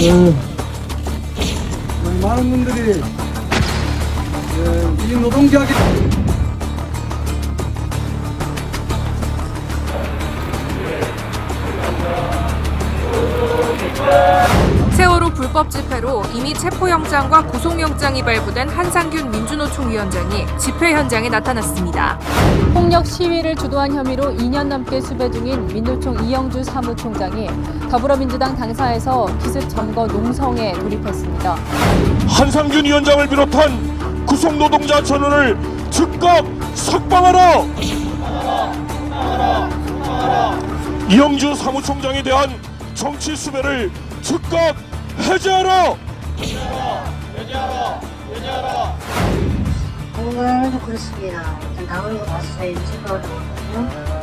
어, 많은 분들이 예, 이 노동계약이 세월호 불법 집회로 이미 체포영장과 구속영장이 발부된 한상균 민주노총 위원장이 집회 현장에 나타났습니다. 폭력 시위를 주도한 혐의로 2년 넘게 수배 중인 민노총 이영주 사무총장이 더불어민주당 당사에서 기습 점거 농성에 돌입했습니다. 한상균 위원장을 비롯한 구속 노동자 전원을 즉각 석방하라! 이영주 사무총장에 대한 정치 수배를 즉각 해제하라! 정말도 그렇습니다. 일단 나오는 거 봤어요. 유튜브로 나오거든요.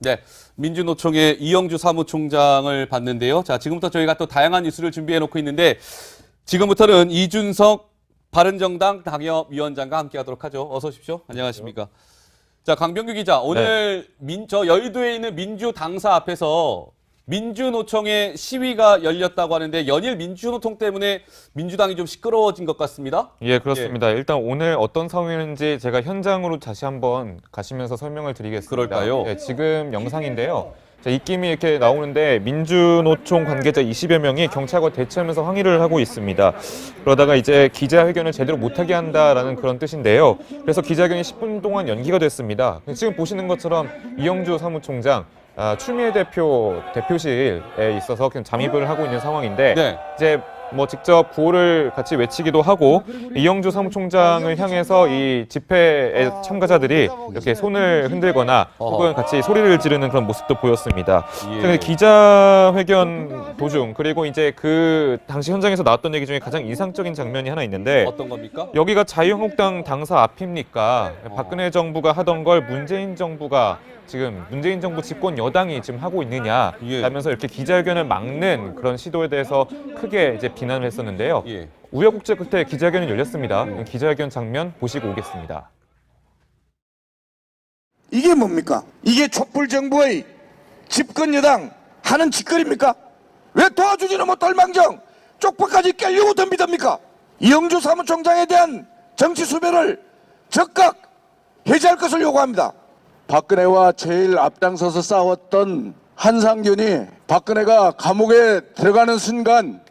네, 민주노총의 이영주 사무총장을 봤는데요. 자, 지금부터 저희가 또 다양한 뉴스를 준비해 놓고 있는데 지금부터는 이준석 바른정당 당협위원장과 함께하도록 하죠. 어서 오십시오. 안녕하십니까? 자, 강병규 기자, 오늘 민, 저 여의도에 있는 민주 당사 앞에서 민주노총의 시위가 열렸다고 하는데 연일 민주노총 때문에 민주당이 좀 시끄러워진 것 같습니다. 예, 그렇습니다. 일단 오늘 어떤 상황이었는지 제가 현장으로 다시 한번 가시면서 설명을 드리겠습니다. 그럴까요? 예, 지금 영상인데요. 자, 입김이 이렇게 나오는데 민주노총 관계자 20여 명이 경찰과 대치하면서 항의를 하고 있습니다. 그러다가 이제 기자회견을 제대로 못하게 한다라는 그런 뜻인데요. 그래서 기자회견이 10분 동안 연기가 됐습니다. 지금 보시는 것처럼 이영주 사무총장 아, 추미애 대표 대표실에 있어서 지금 잠입을 하고 있는 상황인데 네. 이제 뭐 직접 구호를 같이 외치기도 하고 이영주 사무총장을 향해서 이 집회의 참가자들이 이렇게 손을 흔들거나 혹은 같이 소리를 지르는 그런 모습도 보였습니다. 예. 기자회견 도중 그리고 이제 그 당시 현장에서 나왔던 얘기 중에 가장 인상적인 장면이 하나 있는데 어떤 겁니까? 여기가 자유한국당 당사 앞입니까? 박근혜 정부가 하던 걸 문재인 정부가 지금 문재인 정부 집권 여당이 지금 하고 있느냐 예. 하면서 이렇게 기자회견을 막는 그런 시도에 대해서 크게 이제 비 난을 했었는데요. 예. 우여곡절 끝에 기자회견이 열렸습니다. 기자회견 장면 보시고 오겠습니다. 이게 뭡니까? 이게 촛불 정부의 집권 여당 하는 짓거리입니까? 왜 도와주지는 못할 망정 쪽파까지 깨려고 덤비답니까? 이영주 사무총장에 대한 정치 수배를 적극 해제할 것을 요구합니다. 박근혜와 제일 앞장서서 싸웠던 한상균이 박근혜가 감옥에 들어가는 순간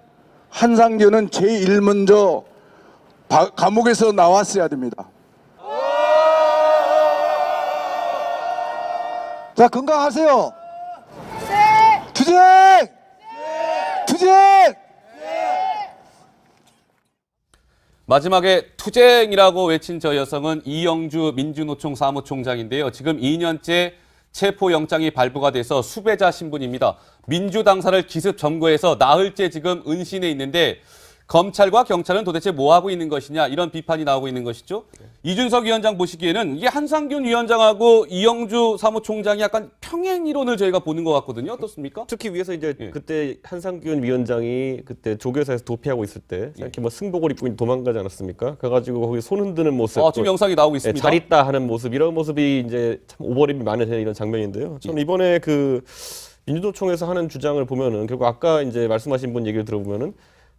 한상균은 제일 먼저 바- 감옥에서 나왔어야 됩니다. 자 건강하세요. 투쟁. 투쟁. 마지막에 투쟁이라고 외친 저 여성은 이영주 민주노총 사무총장인데요. 지금 2년째 체포영장이 발부가 돼서 수배자 신분입니다. 민주당사를 기습 점거해서 나흘째 지금 은신해 있는데 검찰과 경찰은 도대체 뭐 하고 있는 것이냐 이런 비판이 나오고 있는 것이죠. 이준석 위원장 보시기에는 이게 한상균 위원장하고 이영주 사무총장이 약간 평행 이론을 저희가 보는 것 같거든요. 어떻습니까? 특히 위에서 이제 예. 그때 한상균 위원장이 그때 조교사에서 도피하고 있을 때 예. 이렇게 뭐 승복을 입고 도망가지 않았습니까? 그래가지고 거기 손 흔드는 모습, 어, 지금 또 영상이 나오고 예, 있습니다. 잘 있다 하는 모습 이런 모습이 이제 참 오버립이 많은 이런 장면인데요. 저는 이번에 그 민주노총에서 하는 주장을 보면은 결국 아까 이제 말씀하신 분 얘기를 들어보면은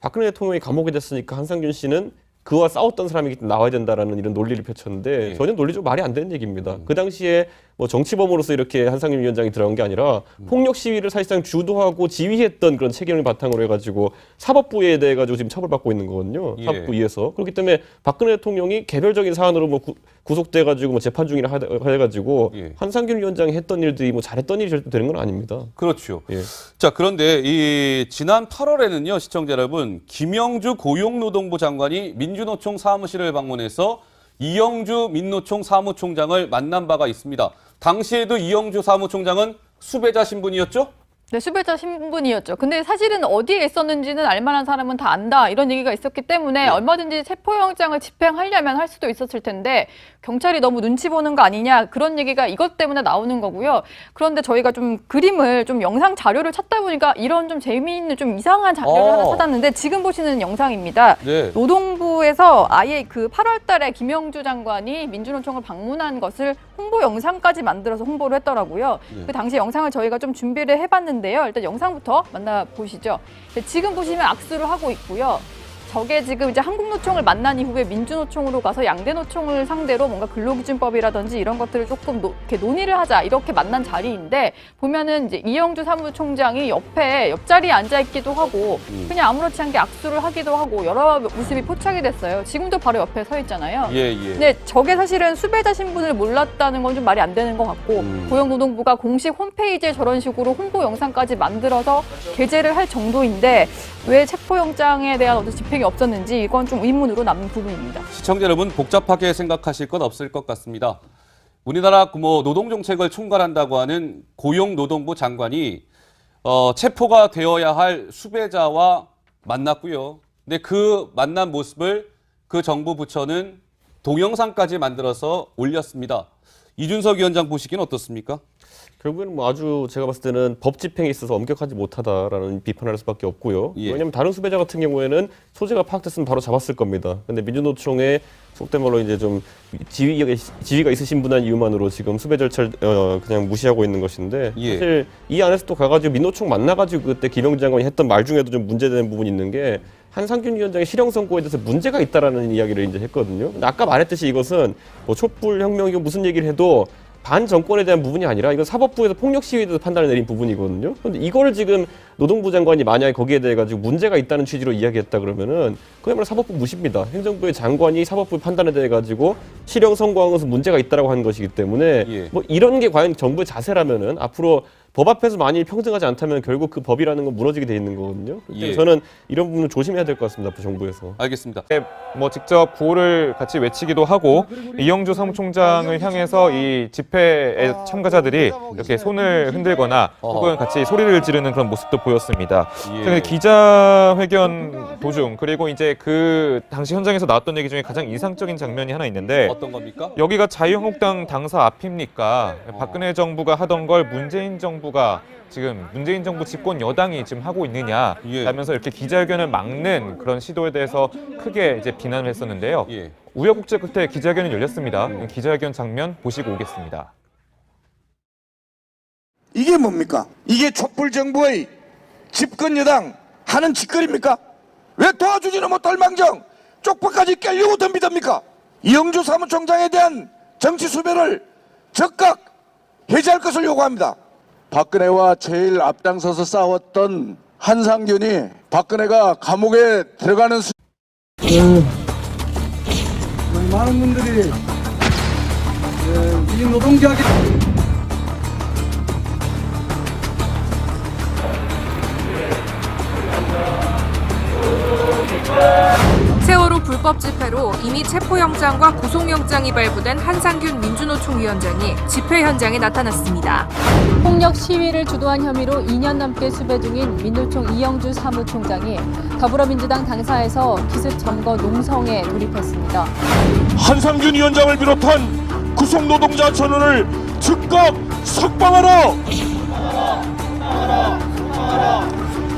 박근혜 대통령이 감옥에 됐으니까 한상균 씨는 그와 싸웠던 사람이 나와야 된다라는 이런 논리를 펼쳤는데 예. 전혀 논리적으로 말이 안 되는 얘기입니다. 그 당시에 뭐 정치범으로서 이렇게 한상균 위원장이 들어간 게 아니라 폭력 시위를 사실상 주도하고 지휘했던 그런 책임을 바탕으로 해가지고 사법부에 대해 가지고 지금 처벌받고 있는 거거든요. 예. 사법부 위에서 그렇기 때문에 박근혜 대통령이 개별적인 사안으로 뭐 구, 구속돼 가지고 뭐 재판 중이라 하- 해가지고 예. 한상균 위원장이 했던 일들이 뭐 잘했던 일이 절대 되는 건 아닙니다. 그렇죠. 예. 자, 그런데 이 지난 8월에는요, 시청자 여러분, 김영주 고용노동부 장관이 민주노총 사무실을 방문해서 이영주 민노총 사무총장을 만난 바가 있습니다. 당시에도 이영주 사무총장은 수배자 신분이었죠? 네, 수배자 신분이었죠. 근데 사실은 어디에 있었는지는 알만한 사람은 다 안다 이런 얘기가 있었기 때문에 얼마든지 체포영장을 집행하려면 할 수도 있었을 텐데 경찰이 너무 눈치 보는 거 아니냐 그런 얘기가 이것 때문에 나오는 거고요. 그런데 저희가 좀 그림을 좀 영상 자료를 찾다 보니까 이런 좀 재미있는 좀 이상한 자료를 어. 하나 찾았는데 지금 보시는 영상입니다. 네. 노동부 노동부에서 아예 그 8월달에 김영주 장관이 민주노총을 방문한 것을 홍보 영상까지 만들어서 홍보를 했더라고요. 예. 그 당시 영상을 저희가 좀 준비를 해봤는데요. 일단 영상부터 만나 보시죠. 지금 보시면 악수를 하고 있고요. 저게 지금 이제 한국노총을 만난 이후에 민주노총으로 가서 양대노총을 상대로 뭔가 근로기준법이라든지 이런 것들을 조금 노, 이렇게 논의를 하자 이렇게 만난 자리인데 보면은 이제 이영주 사무총장이 옆에 옆자리에 앉아 있기도 하고 음. 그냥 아무렇지 않게 악수를 하기도 하고 여러 모습이 포착이 됐어요. 지금도 바로 옆에 서 있잖아요. 예, 예. 근데 저게 사실은 수배자 신분을 몰랐다는 건 좀 말이 안 되는 것 같고 음. 고용노동부가 공식 홈페이지에 저런 식으로 홍보 영상까지 만들어서 게재를 할 정도인데 왜 체포영장에 대한 어떤 집행 이 없었는지 이건 좀 의문으로 남는 부분입니다. 시청자 여러분 복잡하게 생각하실 건 없을 것 같습니다. 우리나라 뭐 노동 정책을 총괄한다고 하는 고용노동부 장관이 어, 체포가 되어야 할 수배자와 만났고요. 근데 그 만난 모습을 그 정부 부처는 동영상까지 만들어서 올렸습니다. 이준석 위원장 보시기는 어떻습니까? 결국에는 뭐 아주 제가 봤을 때는 법 집행에 있어서 엄격하지 못하다라는 비판을 할 수밖에 없고요. 예. 왜냐하면 다른 수배자 같은 경우에는 소재가 파악됐으면 바로 잡았을 겁니다. 근데 민주노총에 속된 말로 이제 좀 지위가, 지위가 있으신 분한 이유만으로 지금 수배 절차를 어, 그냥 무시하고 있는 것인데 예. 사실 이 안에서 또 가가지고 민노총 만나가지고 그때 김영주 장관이 했던 말 중에도 좀 문제되는 부분이 있는 게 한상균 위원장의 실형 선고에 대해서 문제가 있다라는 이야기를 이제 했거든요. 근데 아까 말했듯이 이것은 뭐 촛불 혁명이고 무슨 얘기를 해도 반 정권에 대한 부분이 아니라 이건 사법부에서 폭력 시위에 대해서 판단을 내린 부분이거든요. 그런데 이거를 지금 노동부 장관이 만약에 거기에 대해 가지고 문제가 있다는 취지로 이야기했다 그러면은 그야말로 사법부 무시입니다. 행정부의 장관이 사법부 판단에 대해 가지고 실형 선고한 것은 문제가 있다라고 하는 것이기 때문에 예. 뭐 이런 게 과연 정부의 자세라면은 앞으로 법 앞에서 만일 평등하지 않다면 결국 그 법이라는 건 무너지게 돼 있는 거거든요. 예. 저는 이런 부분을 조심해야 될 것 같습니다. 앞으로 정부에서. 알겠습니다. 뭐 직접 구호를 같이 외치기도 하고 이영주 사무총장을 향해서 이 집회에 참가자들이 이렇게 손을 흔들거나 혹은 같이 소리를 지르는 그런 모습도 보였습니다. 예. 기자회견 도중 그리고 이제 그 당시 현장에서 나왔던 얘기 중에 가장 인상적인 장면이 하나 있는데 어떤 겁니까? 여기가 자유한국당 당사 앞입니까? 박근혜 정부가 하던 걸 문재인 정부 가 지금 문재인 정부 집권 여당이 지금 하고 있느냐 예. 하면서 이렇게 기자회견을 막는 그런 시도에 대해서 크게 이제 비난을 했었는데요. 예. 우여곡절 끝에 기자회견이 열렸습니다. 기자회견 장면 보시고 오겠습니다. 이게 뭡니까? 이게 촛불 정부의 집권 여당 하는 짓거리입니까? 왜 도와주지는 못할 망정 쪽파까지 깨려고 덤비답니까? 이영주 사무총장에 대한 정치 수배를 적극 해제할 것을 요구합니다. 박근혜와 제일 앞장서서 싸웠던 한상균이 박근혜가 감옥에 들어가는 수... 많은 분들이 예, 이 노동계약이 세월호 불법 집회로 이미 체포영장과 구속영장이 발부된 한상균 민주노총 위원장이 집회 현장에 나타났습니다. 폭력 시위를 주도한 혐의로 2년 넘게 수배 중인 민노총 이영주 사무총장이 더불어민주당 당사에서 기습 점거 농성에 돌입했습니다. 한상균 위원장을 비롯한 구속 노동자 전원을 즉각 석방하라!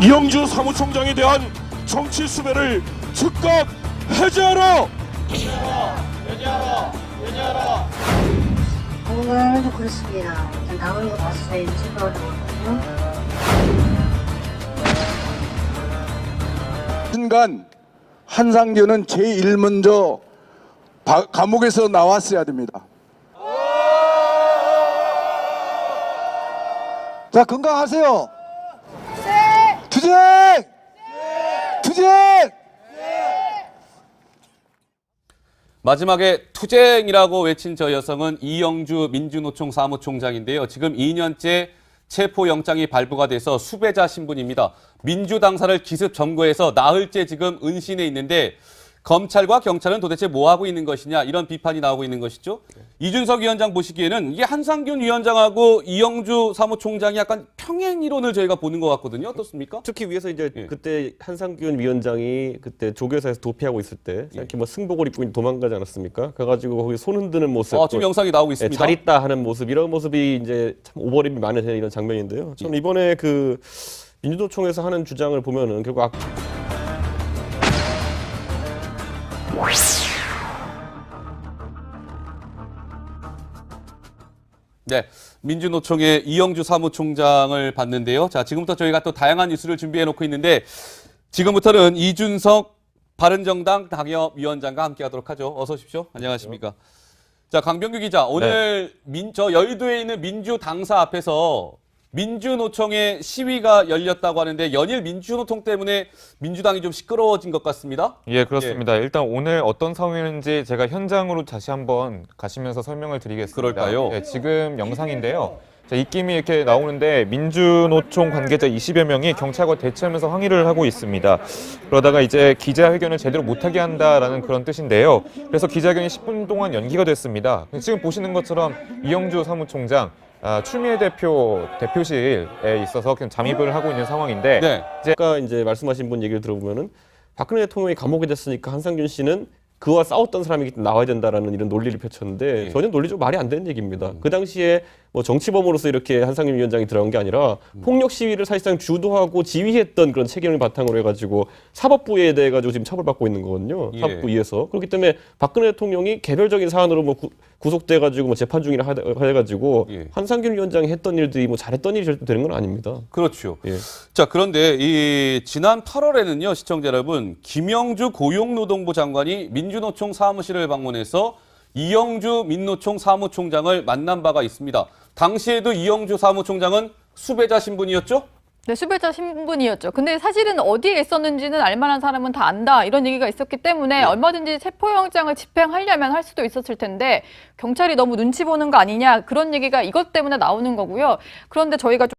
이영주 사무총장에 대한 정치 수배를 즉각 해제하라! 오늘도 그렇습니다. 일단 나오는 거 저희 유튜브로 보거든요. 순간 한상규는 제일 먼저 바- 감옥에서 나왔어야 됩니다. 자 건강하세요. 투쟁! 투쟁! 마지막에 투쟁이라고 외친 저 여성은 이영주 민주노총 사무총장인데요. 지금 2년째 체포영장이 발부가 돼서 수배자 신분입니다. 민주당사를 기습 점거해서 나흘째 지금 은신해 있는데 검찰과 경찰은 도대체 뭐 하고 있는 것이냐 이런 비판이 나오고 있는 것이죠. 이준석 위원장 보시기에는 이게 한상균 위원장하고 이영주 사무총장이 약간 평행 이론을 저희가 보는 것 같거든요. 어떻습니까? 특히 위에서 이제 예. 그때 한상균 위원장이 그때 조교사에서 도피하고 있을 때 예. 이렇게 뭐 승복을 입고 도망가지 않았습니까? 가가지고 거기 손 흔드는 모습, 아, 지금 영상이 나오고 예, 있습니다. 잘 있다 하는 모습 이런 모습이 이제 참 오버립이 많은 이런 장면인데요. 저는 예. 이번에 그 민주노총에서 하는 주장을 보면은 결국 아, 네, 민주노총의 이영주 사무총장을 봤는데요. 자, 지금부터 저희가 또 다양한 뉴스를 준비해 놓고 있는데 지금부터는 이준석 바른정당 당협위원장과 함께하도록 하죠. 어서 오십시오. 안녕하십니까? 자, 강병규 기자, 오늘 민, 저 여의도에 있는 민주 당사 앞에서 민주노총의 시위가 열렸다고 하는데 연일 민주노총 때문에 민주당이 좀 시끄러워진 것 같습니다. 예, 그렇습니다. 일단 오늘 어떤 상황인지 제가 현장으로 다시 한번 가시면서 설명을 드리겠습니다. 그럴까요? 예, 지금 영상인데요. 자, 입김이 이렇게 나오는데 민주노총 관계자 20여 명이 경찰과 대치하면서 항의를 하고 있습니다. 그러다가 이제 기자회견을 제대로 못하게 한다라는 그런 뜻인데요. 그래서 기자회견이 10분 동안 연기가 됐습니다. 지금 보시는 것처럼 이영주 사무총장 아, 추미애 대표 대표실에 있어서 그냥 잠입을 하고 있는 상황인데 네. 아까 이제 말씀하신 분 얘기를 들어보면은 박근혜 대통령이 감옥에 됐으니까 한상균 씨는 그와 싸웠던 사람이 나와야 된다라는 이런 논리를 펼쳤는데 예. 전혀 논리적으로 말이 안 되는 얘기입니다. 그 당시에 뭐 정치범으로서 이렇게 한상균 위원장이 들어간 게 아니라 폭력 시위를 사실상 주도하고 지휘했던 그런 책임을 바탕으로 해가지고 사법부에 대해 가지고 지금 처벌받고 있는 거거든요. 예. 사법부 위에서 그렇기 때문에 박근혜 대통령이 개별적인 사안으로 뭐 구, 구속돼가지고 뭐 재판 중이라 하- 해가지고 예. 한상균 위원장이 했던 일들이 뭐 잘했던 일이 절대 되는 건 아닙니다. 그렇죠. 예. 자, 그런데 이 지난 8월에는요, 시청자 여러분, 김영주 고용노동부 장관이 민주노총 사무실을 방문해서 이영주 민노총 사무총장을 만난 바가 있습니다. 당시에도 이영주 사무총장은 수배자 신분이었죠? 네, 수배자 신분이었죠. 근데 사실은 어디에 있었는지는 알만한 사람은 다 안다 이런 얘기가 있었기 때문에 얼마든지 체포영장을 집행하려면 할 수도 있었을 텐데 경찰이 너무 눈치 보는 거 아니냐 그런 얘기가 이것 때문에 나오는 거고요. 그런데 저희가 좀